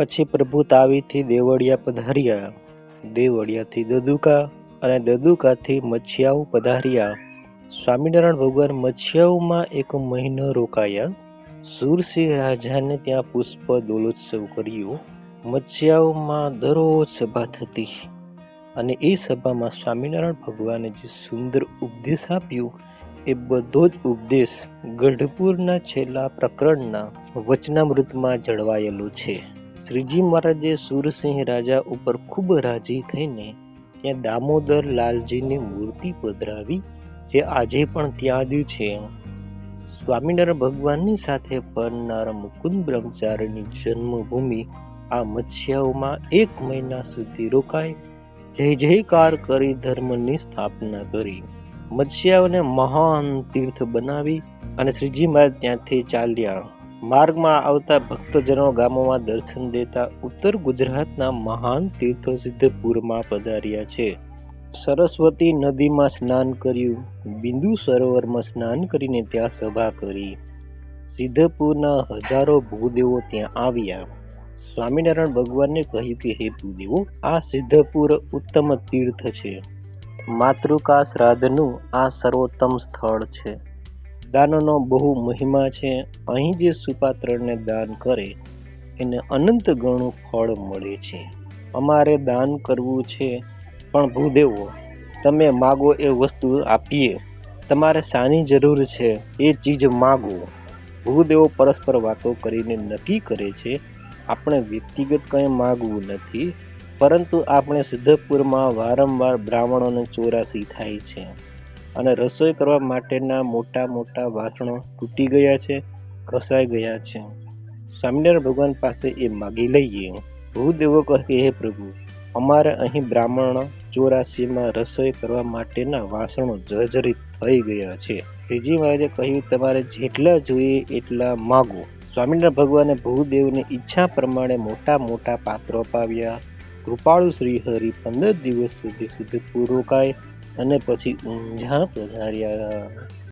પછી પ્રભુ તાવીથી દેવળિયા પધાર્યા. દેવળિયાથી દદુકા અને દદુકાથી મચ્છિયાઓ પધાર્યા. સ્વામિનારાયણ ભગવાન મચ્છિયાઓમાં એક મહિનો રોકાયા. સુરસિંહ રાજાને ત્યાં પુષ્પ દોલોત્સવ કર્યો. મચ્છિયાઓમાં દરરોજ સભા થતી. અને એ સભામાં સ્વામિનારાયણ ભગવાને જે સુંદર ઉપદેશ આપ્યો, એ બધો જ ઉપદેશ ગઢપુરના છેલ્લા પ્રકરણના વચનામૃતમાં જળવાયેલો છે. શ્રીજી મહારાજે સુરસિંહ રાજા ઉપર ખૂબ રાજી થઈને ત્યાં દામોદર લાલજીની મૂર્તિ પધરાવી, જે આજે પણ ત્યાં જ છે. સ્વામિનારાયણ ભગવાનની સાથે ફરનાર મુકુંદ બ્રહ્મચારીની જન્મભૂમિ આ મત્સ્યાઓમાં એક મહિના સુધી રોકાય જય જયકાર કરી ધર્મની સ્થાપના કરી. મત્સ્યાઓને મહાન તીર્થ બનાવી અને શ્રીજી મહારાજ ત્યાંથી ચાલ્યા. માર્ગમાં આવતા ભક્તજનો ગામોમાં દર્શન દેતા ઉત્તર ગુજરાતના મહાન તીર્થો સિદ્ધપુરમાં પધાર્યા છે. સરસ્વતી નદીમાં સ્નાન કર્યું, બિંદુ સરોવરમાં સ્નાન કરીને ત્યાં સભા કરી. સિદ્ધપુરના હજારો ભૂદેવો ત્યાં આવ્યા. સ્વામિનારાયણ ભગવાનને કહ્યું કે, હે ભૂદેવો, આ સિદ્ધપુર ઉત્તમ તીર્થ છે. માતૃકા શ્રાદ્ધનું આ સર્વોત્તમ સ્થળ છે. દાનનો બહુ મહિમા છે. અહીં જે સુપાત્રને દાન કરે, એને અનંત ગણું ફળ મળે છે. અમારે દાન કરવું છે, પણ ભૂદેવો, તમે માગો એ વસ્તુ આપીએ. તમારે શાની જરૂર છે, એ ચીજ માગો. ભૂદેવો પરસ્પર વાતો કરીને નક્કી કરે છે, આપણે વ્યક્તિગત કંઈ માગવું નથી, પરંતુ આપણે સિદ્ધપુરમાં વારંવાર બ્રાહ્મણોને ચોરાસી થાય છે. અને રસોઈ કરવા માટેના મોટા મોટા વાસણો તૂટી ગયા છે, ઘસાઈ ગયા છે. સ્વામિનારાયણ ભગવાન પાસે એ માગી લઈએ. ભૂદેવો કહે, હે પ્રભુ, અમારે અહીં બ્રાહ્મણ ચોરાસીમાં રસોઈ કરવા માટેના વાસણો જર્જરિત થઈ ગયા છે. શ્રીજી મહારાજે કહ્યું, તમારે જેટલા જોઈએ એટલા માગો. સ્વામિનારાયણ ભગવાને ભૂદેવની ઈચ્છા પ્રમાણે મોટા મોટા પાત્રો અપાવ્યા. કૃપાળુ શ્રી હરિ પંદર દિવસ સુધી સુધી રોકાય. અને પછી ઊંઝા પધાર્યા